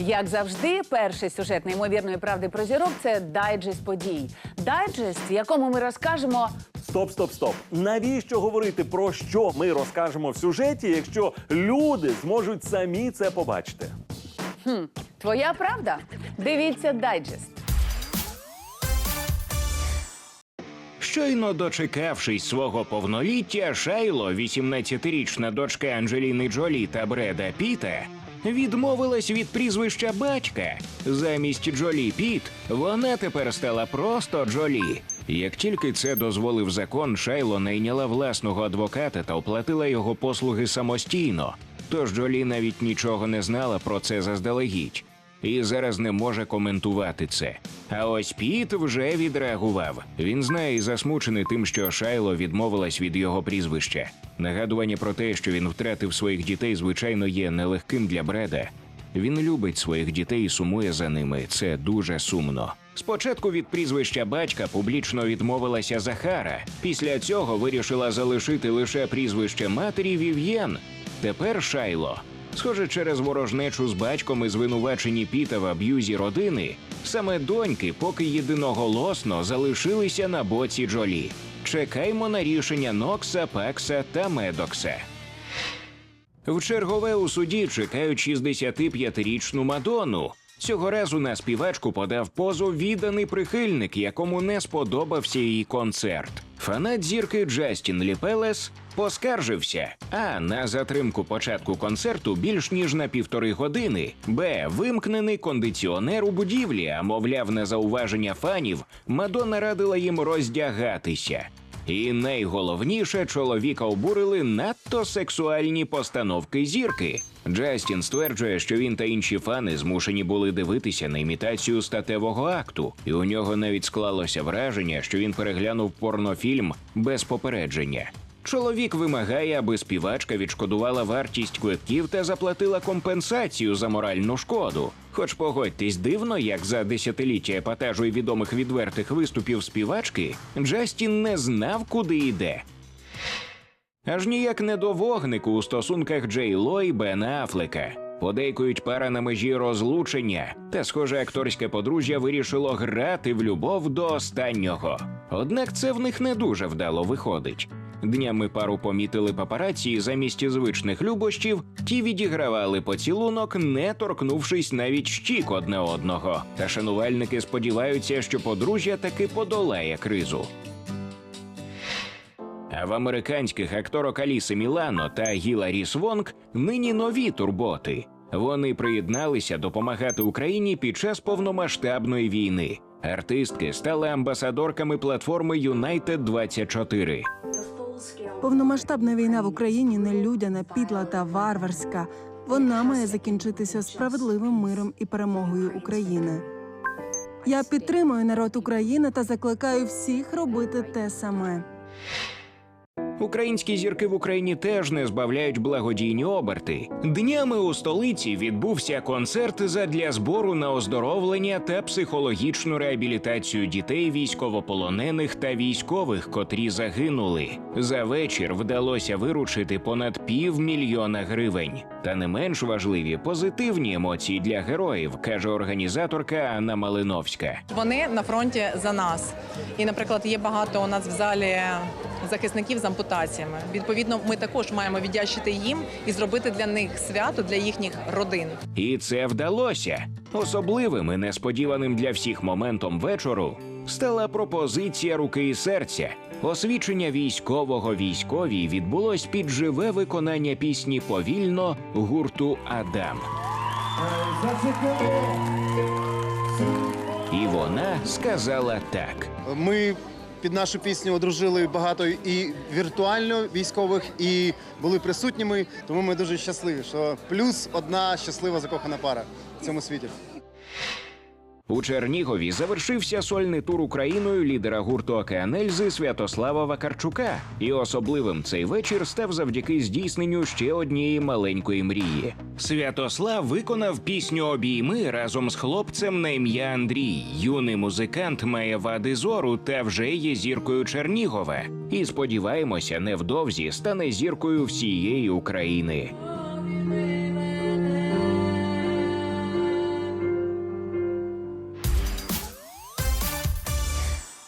Як завжди, перший сюжет неймовірної правди про зірок це дайджест подій. Дайджест, в якому ми розкажемо Стоп, стоп, стоп. Навіщо говорити про що ми розкажемо в сюжеті, якщо люди зможуть самі це побачити? Твоя правда? Дивіться дайджест. Щойно дочекавшись свого повноліття, Шайло, 18-річна дочка Анджеліни Джолі та Бреда Піта, відмовилась від прізвища батька. Замість Джолі Піт вона тепер стала просто Джолі. Як тільки це дозволив закон, Шайло найняла власного адвоката та оплатила його послуги самостійно. Тож Джолі навіть нічого не знала про це заздалегідь і зараз не може коментувати це. А ось Піт вже відреагував. Він знає і засмучений тим, що Шайло відмовилась від його прізвища. Нагадування про те, що він втратив своїх дітей, звичайно, є нелегким для Бреда. Він любить своїх дітей і сумує за ними. Це дуже сумно. Спочатку від прізвища батька публічно відмовилася Захара. Після цього вирішила залишити лише прізвище матері Вів'єн. Тепер Шайло. Схоже, через ворожнечу з батьком і звинувачені Піта в аб'юзі родини, саме доньки поки єдиноголосно залишилися на боці Джолі. Чекаймо на рішення Нокса, Пакса та Медокса. В чергове у суді чекають 65-річну Мадонну. Цього разу на співачку подав позов відданий прихильник, якому не сподобався її концерт. Фанат зірки Джастін Ліпелес поскаржився. А на затримку початку концерту більш ніж на півтори години. Б. Вимкнений кондиціонер у будівлі, а мовляв, на зауваження фанів Мадонна радила їм роздягатися. І найголовніше, чоловіка обурили надто сексуальні постановки зірки. Джастін стверджує, що він та інші фани змушені були дивитися на імітацію статевого акту, і у нього навіть склалося враження, що він переглянув порнофільм без попередження. Чоловік вимагає, аби співачка відшкодувала вартість квитків та заплатила компенсацію за моральну шкоду. Хоч погодьтесь дивно, як за десятиліття епатажу і відомих відвертих виступів співачки Джастін не знав, куди йде. Аж ніяк не до вогнику у стосунках Джей Ло і Бена Афлека. Подейкують пара на межі розлучення, та, схоже, акторське подружжя вирішило грати в любов до останнього. Однак це в них не дуже вдало виходить. Днями пару помітили папараці, і замість звичних любощів ті відігравали поцілунок, не торкнувшись навіть щік одне одного. Та шанувальники сподіваються, що подружжя таки подолає кризу. А в американських акторок Аліси Мілано та Гіларі Свонг нині нові турботи. Вони приєдналися допомагати Україні під час повномасштабної війни. Артистки стали амбасадорками платформи United 24 Повномасштабна війна в Україні нелюдяна, підла та варварська. Вона має закінчитися справедливим миром і перемогою України. Я підтримую народ України та закликаю всіх робити те саме. Українські зірки в Україні теж не збавляють благодійні оберти. Днями у столиці відбувся концерт задля збору на оздоровлення та психологічну реабілітацію дітей військовополонених та військових, котрі загинули. За вечір вдалося виручити понад півмільйона гривень. Та не менш важливі позитивні емоції для героїв, каже організаторка Анна Малиновська. Вони на фронті за нас. І, наприклад, є багато у нас в залі захисників з ампутаціями. Відповідно, ми також маємо віддячити їм і зробити для них свято для їхніх родин. І це вдалося. Особливим і несподіваним для всіх моментом вечору стала пропозиція руки і серця. Освічення військового військовій відбулось під живе виконання пісні повільно гурту Адам. І вона сказала так. Ми під нашу пісню одружили багато і віртуально військових, і були присутніми. Тому ми дуже щасливі, що плюс одна щаслива закохана пара в цьому світі. У Чернігові завершився сольний тур Україною лідера гурту Океанельзи Святослава Вакарчука. І особливим цей вечір став завдяки здійсненню ще однієї маленької мрії. Святослав виконав пісню Обійми разом з хлопцем на ім'я Андрій. Юний музикант має вади зору та вже є зіркою Чернігова. І сподіваємося, невдовзі стане зіркою всієї України.